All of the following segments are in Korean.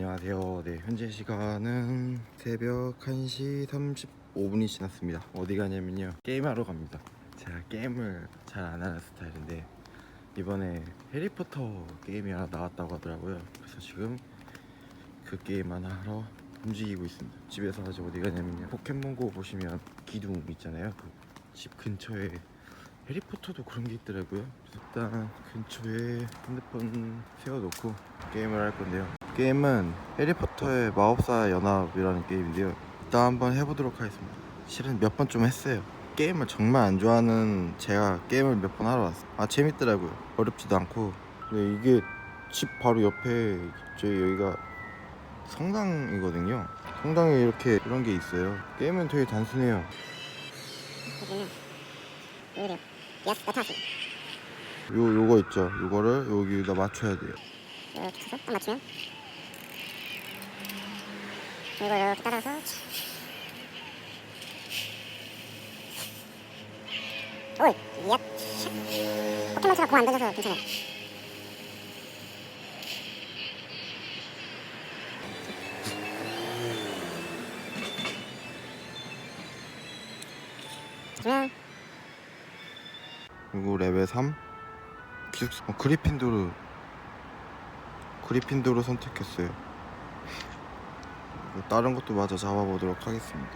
안녕하세요. 네, 현재 시간은 새벽 1시 35분이 지났습니다. 어디 가냐면요. 게임하러 갑니다. 제가 게임을 잘 안 하는 스타일인데 이번에 해리포터 게임이 하나 나왔다고 하더라고요. 그래서 지금 그 게임 하나 하러 움직이고 있습니다. 집에서 아직 어디 가냐면요. 포켓몬고 보시면 기둥 있잖아요. 그 집 근처에 해리포터도 그런 게 있더라고요. 일단 근처에 핸드폰 세워놓고 게임을 할 건데요. 게임은 해리포터의 마법사 연합이라는 게임인데요. 일단 한번 해보도록 하겠습니다. 실은 몇 번 좀 했어요. 게임을 정말 안 좋아하는 제가 게임을 몇 번 하러 왔어요. 아 재밌더라고요. 어렵지도 않고. 근데 이게 집 바로 옆에 저희 여기가 성당이거든요. 성당에 이렇게 이런 게 있어요. 게임은 되게 단순해요. 요 요거 있죠. 요거를 여기다 맞춰야 돼요. 맞추면 이거 이렇게 따라서 오이, 얍, 샥. 포켓몬처럼 공안 던져서. 그러면 그리고 레벨 3 기숙 어, 그리핀도르 그리핀도르 선택했어요. 그리고 다른 것도 마저 잡아보도록 하겠습니다.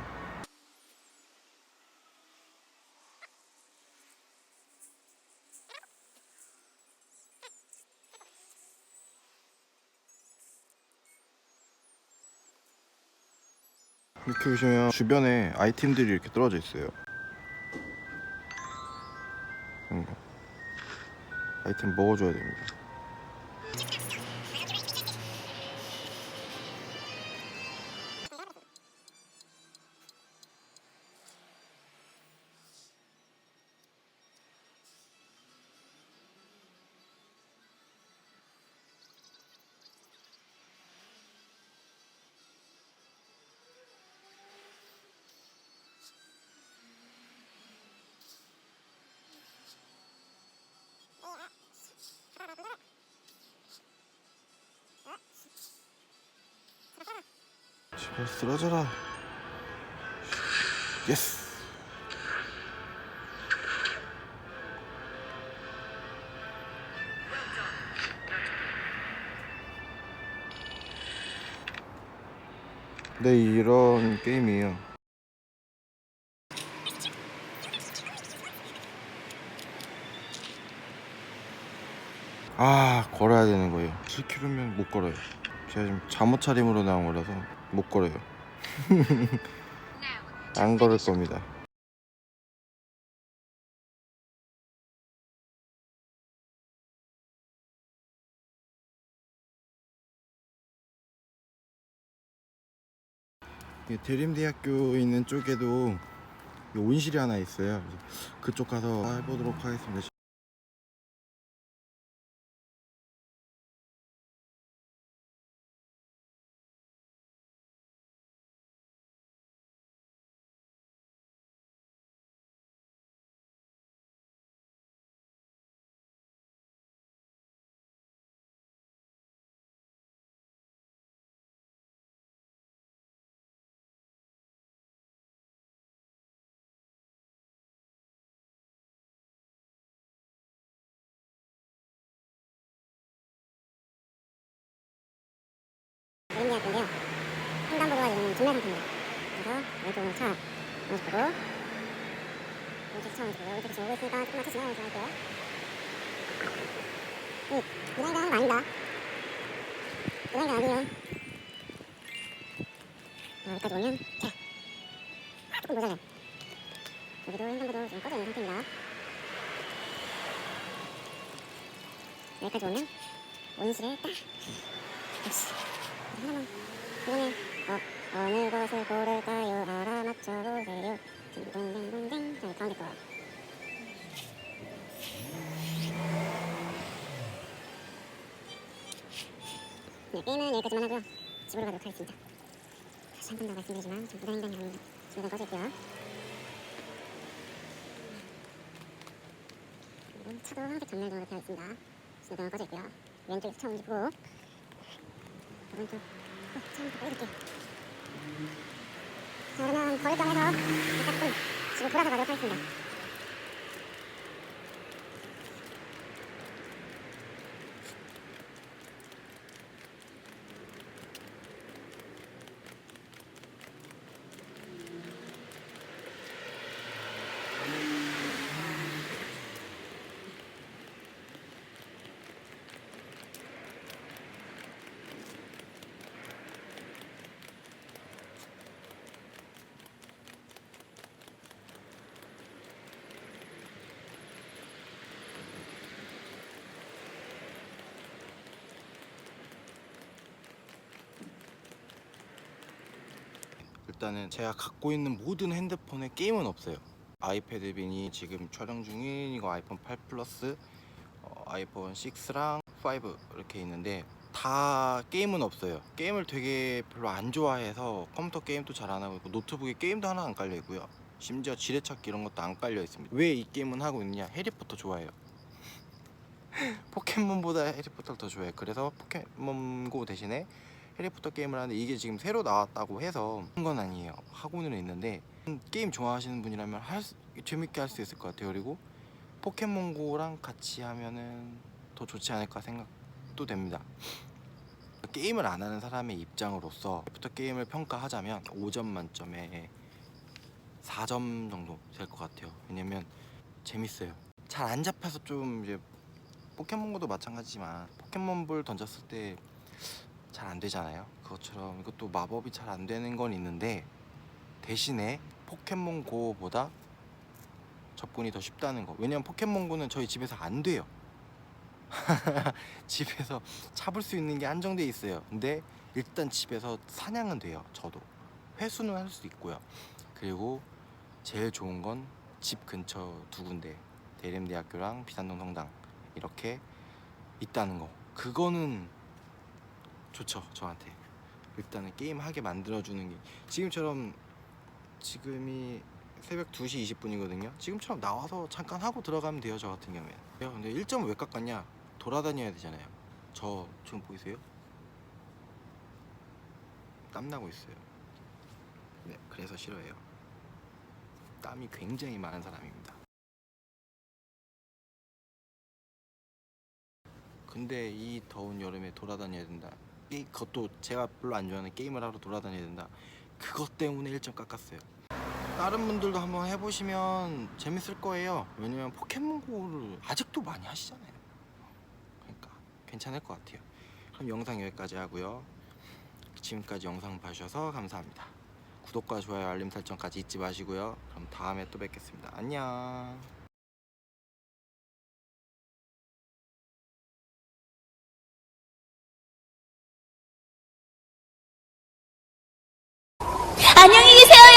이렇게 보시면 주변에 아이템들이 이렇게 떨어져 있어요. 거. 아이템 먹어줘야 됩니다. 제발 쓰러져라. 예스. 네, 이런 게임이에요. 아, 걸어야 되는 거예요. 7km면 못 걸어요. 제가 지금 잠옷 차림으로 나온 거라서 못 걸어요. 안 걸을 겁니다. 이 대림대학교 있는 쪽에도 이 온실이 하나 있어요. 그쪽 가서 해보도록 하겠습니다. 대림대학교인데요. 횡단보도가 있는 전매 상태입니다. 그래서 왼쪽으로 차 보고 왼쪽 차 보고 왼쪽 차 오고 있으니까 조금만 차 지나가면서 할게요. 이 이상하게 하는 거 아닙니다. 이상하게 아니에요. 자, 여기까지 오면 자 조금 모자라요. 여기도 횡단보도 지금 꺼져 있는 상태입니다. 여기까지 오면 온실에 딱 역시 하나만 이거는 어, 어느 것을 고를까요 알아맞혀보세요 딩동댕동댕 자 가운데 거 네, 게임은 여기까지만 하고요 집으로 가도록 하겠습니다 다시 한 번 더 말씀드리지만 좀 무단횡단이 아닙니다 집으로 꺼질게요 차도 항상 전멸 등으로 되어 있습니다 꺼져 있고요 왼쪽에서 차 움직이고 보여줄게요. 자, 그러면 버릴 점 해서 약간 좀 지금 돌아서 가도록 하겠습니다. 일단은 제가 갖고 있는 모든 핸드폰에 게임은 없어요. 아이패드 미니 지금 촬영 중인 이거 아이폰 8 플러스, 어, 아이폰 6랑 5 이렇게 있는데 다 게임은 없어요. 게임을 되게 별로 안 좋아해서 컴퓨터 게임도 잘 안 하고 있고 노트북에 게임도 하나 안 깔려 있고요. 심지어 지뢰찾기 이런 것도 안 깔려 있습니다. 왜 이 게임은 하고 있느냐? 해리포터 좋아해요. 포켓몬보다 해리포터를 더 좋아해. 그래서 포켓몬고 대신에 해리포터 게임을 하는데 이게 지금 새로 나왔다고 해서 한 건 아니에요. 하고는 있는데 게임 좋아하시는 분이라면 할 수- 재밌게 할 수 있을 것 같아요. 그리고 포켓몬고랑 같이 하면은 더 좋지 않을까 생각도 됩니다. 게임을 안 하는 사람의 입장으로서 해리포터 게임을 평가하자면 5점 만점에 4점 정도 될 것 같아요. 왜냐면 재밌어요. 잘 안 잡혀서 좀 이제 포켓몬고도 마찬가지지만 포켓몬볼 던졌을 때 잘 안 되잖아요. 그것처럼 이것도 마법이 잘 안 되는 건 있는데 대신에 포켓몬고보다 접근이 더 쉽다는 거. 왜냐면 포켓몬고는 저희 집에서 안 돼요. 집에서 잡을 수 있는 게 한정돼 있어요. 근데 일단 집에서 사냥은 돼요. 저도 회수는 할 수 있고요. 그리고 제일 좋은 건 집 근처 두 군데 대림대학교랑 비산동 성당 이렇게 있다는 거. 그거는 좋죠 저한테. 일단은 게임 하게 만들어주는 게 지금처럼 지금이 새벽 2시 20분이거든요. 지금처럼 나와서 잠깐 하고 들어가면 돼요 저 같은 경우에. 야 근데 1점을 왜 깎았냐? 돌아다녀야 되잖아요. 저 지금 보이세요? 땀 나고 있어요. 네, 그래서 싫어해요. 땀이 굉장히 많은 사람입니다. 근데 이 더운 여름에 돌아다녀야 된다. 이 그것도 제가 별로 안 좋아하는 게임을 하러 돌아다녀야 된다. 그것 때문에 1점 깎았어요. 다른 분들도 한번 해보시면 재밌을 거예요. 왜냐면 포켓몬고를 아직도 많이 하시잖아요. 그러니까 괜찮을 것 같아요. 그럼 영상 여기까지 하고요. 지금까지 영상 봐주셔서 감사합니다. 구독과 좋아요, 알림 설정까지 잊지 마시고요. 그럼 다음에 또 뵙겠습니다. 안녕. 안녕히 계세요,